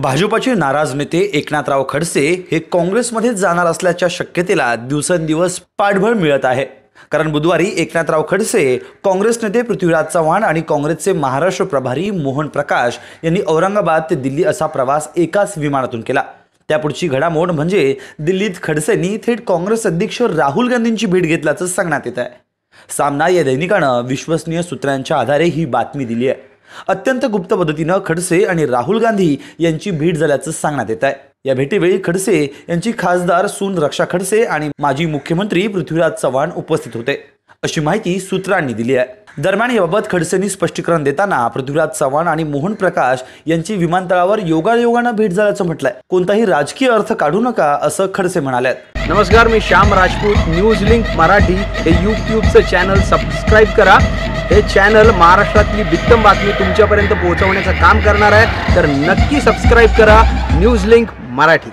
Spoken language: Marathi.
भाजपाचे नाराज नेते एकनाथराव खडसे हे काँग्रेसमध्ये जाणार असल्याच्या शक्यतेला दिवसेंदिवस पाठबळ मिळत आहे. कारण बुधवारी एकनाथराव खडसे काँग्रेस नेते पृथ्वीराज चव्हाण आणि काँग्रेसचे महाराष्ट्र प्रभारी मोहन प्रकाश यांनी औरंगाबाद ते दिल्ली असा प्रवास एकाच विमानातून केला. त्यापुढची घडामोड म्हणजे दिल्लीत खडसेंनी थेट काँग्रेस अध्यक्ष राहुल गांधींची भेट घेतल्याचं सांगण्यात येत आहे. सामना या दैनिकानं विश्वसनीय सूत्रांच्या आधारे ही बातमी दिली आहे. अत्यंत गुप्त पद्धतीनं खडसे आणि राहुल गांधी यांची भेट झाल्याचं सांगण्यात येत आहे. या भेटीवेळी खडसे यांची खासदार सून रक्षा खडसे आणि माजी मुख्यमंत्री पृथ्वीराज चव्हाण उपस्थित होते. अशी माहिती सूत्रांनी दिली आहे. दरम्यान याबाबत खडसेंनी स्पष्टीकरण देताना पृथ्वीराज चव्हाण आणि मोहन प्रकाश यांची विमानतळावर योगायोगानं भेट झाल्याचं म्हटलंय. कोणताही राजकीय अर्थ काढू नका असं खडसे म्हणाले नमस्कार मी श्याम राजपूत. न्यूज लिंक मराठी हे युट्यूबचं चॅनल सबस्क्राईब करा. हे चॅनल महाराष्ट्रातली वित्तम बातमी तुमच्यापर्यंत पोहोचवण्याचं काम करणार आहे तर नक्की सबस्क्राईब करा. News link Marathi.